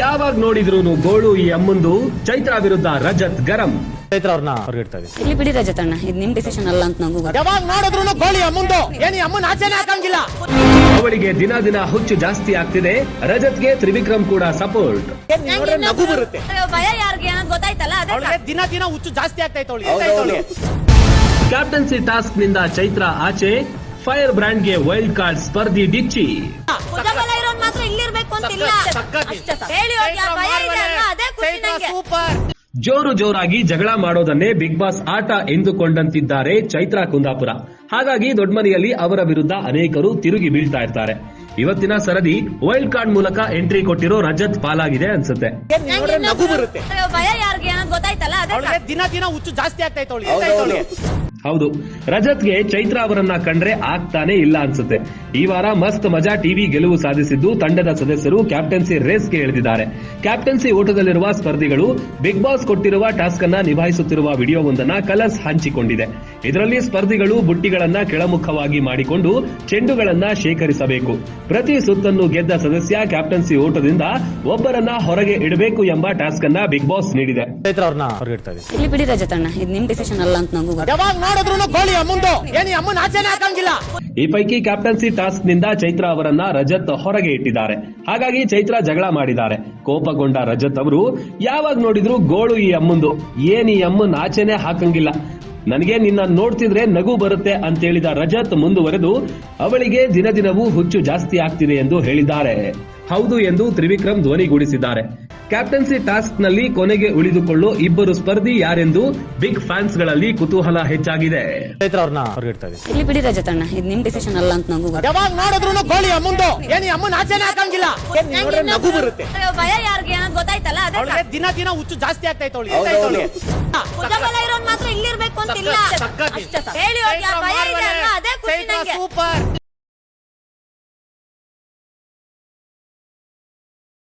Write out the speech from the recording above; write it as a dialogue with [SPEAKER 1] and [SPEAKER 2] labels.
[SPEAKER 1] ಯಾವಾಗ ನೋಡಿದ್ರು ಗೋಳು ಈ ಅಮ್ಮಂದು? ಚೈತ್ರ ವಿರುದ್ಧ ರಜತ್ ಗರಂ.
[SPEAKER 2] ಚೈತ್ರ ಅವ್ರನ್ನ ಹೊರಗಿಡ್ತಾ ಇದೀವಿ
[SPEAKER 3] ಇಲ್ಲಿ ಬಿಡಿ ರಜತಣ್ಣ ಇದು ನಿಮ್ ಡಿಸಿಷನ್ ಅಲ್ಲ ಅಂತ ನಂಗೂ
[SPEAKER 4] ಯಾವಾಗ ನೋಡಿದ್ರು ಗೋಳಿ ಅಮ್ಮಂದು? ಏನಿ ಅಮ್ಮನ ಆಚೆನೆ ಹಾಕಂಗಿಲ್ಲ?
[SPEAKER 1] ಅವಳಿಗೆ ದಿನ ದಿನ ಹುಚ್ಚು ಜಾಸ್ತಿ ಆಗ್ತಿದೆ. ರಜತ್ಗೆ ತ್ರಿವಿಕ್ರಮ್ ಕೂಡ ಸಪೋರ್ಟ್
[SPEAKER 4] ನಗು ಬರುತ್ತೆ.
[SPEAKER 3] ಭಯ ಯಾರಿಗೆ ಗೊತ್ತಾಯ್ತಲ್ಲ
[SPEAKER 4] ಅವಳಿಗೆ ದಿನ ದಿನ ಹುಚ್ಚು ಜಾಸ್ತಿ ಆಗ್ತೈತೆ ಅವಳಿಗೆ.
[SPEAKER 1] ಕ್ಯಾಪ್ಟನ್ಸಿ ಟಾಸ್ಕ್ನಿಂದ ಚೈತ್ರ ಆಚೆ. ಫೈರ್ ಬ್ರ್ಯಾಂಡ್ಗೆ ವೈಲ್ಡ್ ಕಾರ್ಡ್ ಸ್ಪರ್ಧಿ ಡಿಚ್ಚಿ
[SPEAKER 3] ಇಲ್ಲಿರ್ಬೇಕು ಅಂತಿಲ್ಲ. ಅಷ್ಟೇ ಹೇಳಿ ಅದೇ ಖುಷಿ ನಂಗೆ.
[SPEAKER 1] ಜೋರು ಜೋರಾಗಿ ಜಗಳ ಮಾಡೋದನ್ನೇ ಬಿಗ್ ಬಾಸ್ ಆಟ ಎಂದುಕೊಂಡಂತಿದ್ದಾರೆ ಚೈತ್ರಾ ಕುಂದಾಪುರ. ಹಾಗಾಗಿ ದೊಡ್ಡಮನೆಯಲ್ಲಿ ಅವರ ವಿರುದ್ಧ ಅನೇಕರು ತಿರುಗಿ ಬೀಳ್ತಾ ಇರ್ತಾರೆ. ಇವತ್ತಿನ ಸರದಿ ವೈಲ್ಡ್ ಕಾರ್ಡ್ ಮೂಲಕ ಎಂಟ್ರಿ ಕೊಟ್ಟಿರೋ ರಜತ್ ಪಾಲಾಗಿದೆ ಅನ್ಸುತ್ತೆ.
[SPEAKER 4] ನೋಡ್ರೆ ನಗು ಬರುತ್ತೆ.
[SPEAKER 3] ಭಯ ಯಾರಿಗೆ ಗೊತ್ತಾಯ್ತಲ್ಲ ಅದೇ
[SPEAKER 4] ದಿನ ದಿನ ಹುಚ್ಚು ಜಾಸ್ತಿ ಆಗ್ತಾ ಅವಳಿಗೆ.
[SPEAKER 1] ಹೌದು. ರಜತ್ಗೆ ಚೈತ್ರ ಅವರನ್ನ ಕಂಡ್ರೆ ಆಗ್ತಾನೆ ಇಲ್ಲ ಅನ್ಸುತ್ತೆ. ಈ ವಾರ ಮಸ್ತ್ ಮಜಾ ಟಿವಿ ಗೆಲುವು ಸಾಧಿಸಿದ್ದು ತಂಡದ ಸದಸ್ಯರು ಕ್ಯಾಪ್ಟನ್ಸಿ ರೇಸ್ಗೆ ಇಳಿದಿದ್ದಾರೆ. ಕ್ಯಾಪ್ಟನ್ಸಿ ಓಟದಲ್ಲಿರುವ ಸ್ಪರ್ಧಿಗಳು ಬಿಗ್ ಬಾಸ್ ಕೊಟ್ಟಿರುವ ಟಾಸ್ಕ್ ಅನ್ನ ನಿಭಾಯಿಸುತ್ತಿರುವ ವಿಡಿಯೋವೊಂದನ್ನ ಕಲರ್ಸ್ ಹಂಚಿಕೊಂಡಿದೆ. ಇದರಲ್ಲಿ ಸ್ಪರ್ಧಿಗಳು ಬುಟ್ಟಿಗಳನ್ನ ಕೆಳಮುಖವಾಗಿ ಮಾಡಿಕೊಂಡು ಚೆಂಡುಗಳನ್ನ ಶೇಖರಿಸಬೇಕು. ಪ್ರತಿ ಸುತ್ತನ್ನು ಗೆದ್ದ ಸದಸ್ಯ ಕ್ಯಾಪ್ಟನ್ಸಿ ಓಟದಿಂದ ಒಬ್ಬರನ್ನ ಹೊರಗೆ ಇಡಬೇಕು ಎಂಬ ಟಾಸ್ಕ್ ಅನ್ನ ಬಿಗ್ ಬಾಸ್ ನೀಡಿದೆ.
[SPEAKER 4] ಗೋಳಿ ಅಮ್ಮಂದು ಏನಿ ಹಾಕಂಗಿಲ್ಲ.
[SPEAKER 1] ಈ ಪೈಕಿ ಕ್ಯಾಪ್ಟನ್ಸಿ ಟಾಸ್ಕ್ನಿಂದ ಚೈತ್ರ ಅವರನ್ನ ರಜತ್ ಹೊರಗೆ ಇಟ್ಟಿದ್ದಾರೆ. ಹಾಗಾಗಿ ಚೈತ್ರ ಜಗಳ ಮಾಡಿದ್ದಾರೆ. ಕೋಪಗೊಂಡ ರಜತ್ ಅವರು, ಯಾವಾಗ ನೋಡಿದ್ರು ಗೋಳು ಈ ಅಮ್ಮಂದು. ಏನ್ ಈ ಅಮ್ಮನ್ ಆಚೆನೆ ಹಾಕಂಗಿಲ್ಲ. ನನಗೆ ನಿನ್ನ ನೋಡ್ತಿದ್ರೆ ನಗು ಬರುತ್ತೆ ಅಂತ ಹೇಳಿದ ರಜತ್ ಮುಂದುವರೆದು, ಅವಳಿಗೆ ದಿನ ದಿನವೂ ಹುಚ್ಚು ಜಾಸ್ತಿ ಆಗ್ತಿದೆ ಎಂದು ಹೇಳಿದ್ದಾರೆ. ಹೌದು ಎಂದು ತ್ರಿವಿಕ್ರಮ್ ಧ್ವನಿಗೂಡಿಸಿದ್ದಾರೆ. ಕ್ಯಾಪ್ಟನ್ಸಿ ಟಾಸ್ಕ್ನಲ್ಲಿ ಕೊನೆಗೆ ಉಳಿದುಕೊಳ್ಳೋ ಇಬ್ಬರು ಸ್ಪರ್ಧಿ ಯಾರೆಂದು ಬಿಗ್ ಫ್ಯಾನ್ಸ್ಗಳಲ್ಲಿ ಕುತೂಹಲ ಹೆಚ್ಚಾಗಿದೆ.
[SPEAKER 3] ಇಲ್ಲಿ ಬಿಡಿ ರಜತಣ್ಣ ಇದು ನಿಮ್ ಡಿಸಿಷನ್ ಅಲ್ಲ ಅಂತ ನಂಗೂ ಗೊತ್ತು.
[SPEAKER 4] ಯಾವಾಗ ನೋಡಿದ್ರು ಗೋಳಿ ಅಮ್ಮಂದು ಏನಿ ಅಮ್ಮನ ಆಚೆನೆ ಹಾಕಂಗಿಲ್ಲ? ನೋಡ್ರೆ ನಗು ಬರುತ್ತೆ.
[SPEAKER 3] ಭಯ ಯಾರಿಗೆ ಅನ್ನೋದು ಗೊತ್ತಾಯ್ತಲ್ಲ ಅದೇ
[SPEAKER 4] ಅವಳಿಗೆ ದಿನ ದಿನ ಹುಚ್ಚು ಜಾಸ್ತಿ ಆಗ್ತೈತೆ ಅವಳಿಗೆ.
[SPEAKER 3] ಭುಜಬಲ ಇರೋನ್ ಮಾತ್ರ ಇಲ್ಲಿರ್ಬೇಕು ಅಂತಿಲ್ಲ ಅಷ್ಟೇ ಸಾಕು. ಹೇಳಿ ಹೋಗಿ ಆ ಭಯ ಇದೆ ಅಲ್ಲ ಅದೇ ಖುಷಿ ನಂಗೆ.
[SPEAKER 4] ಸೂಪರ್.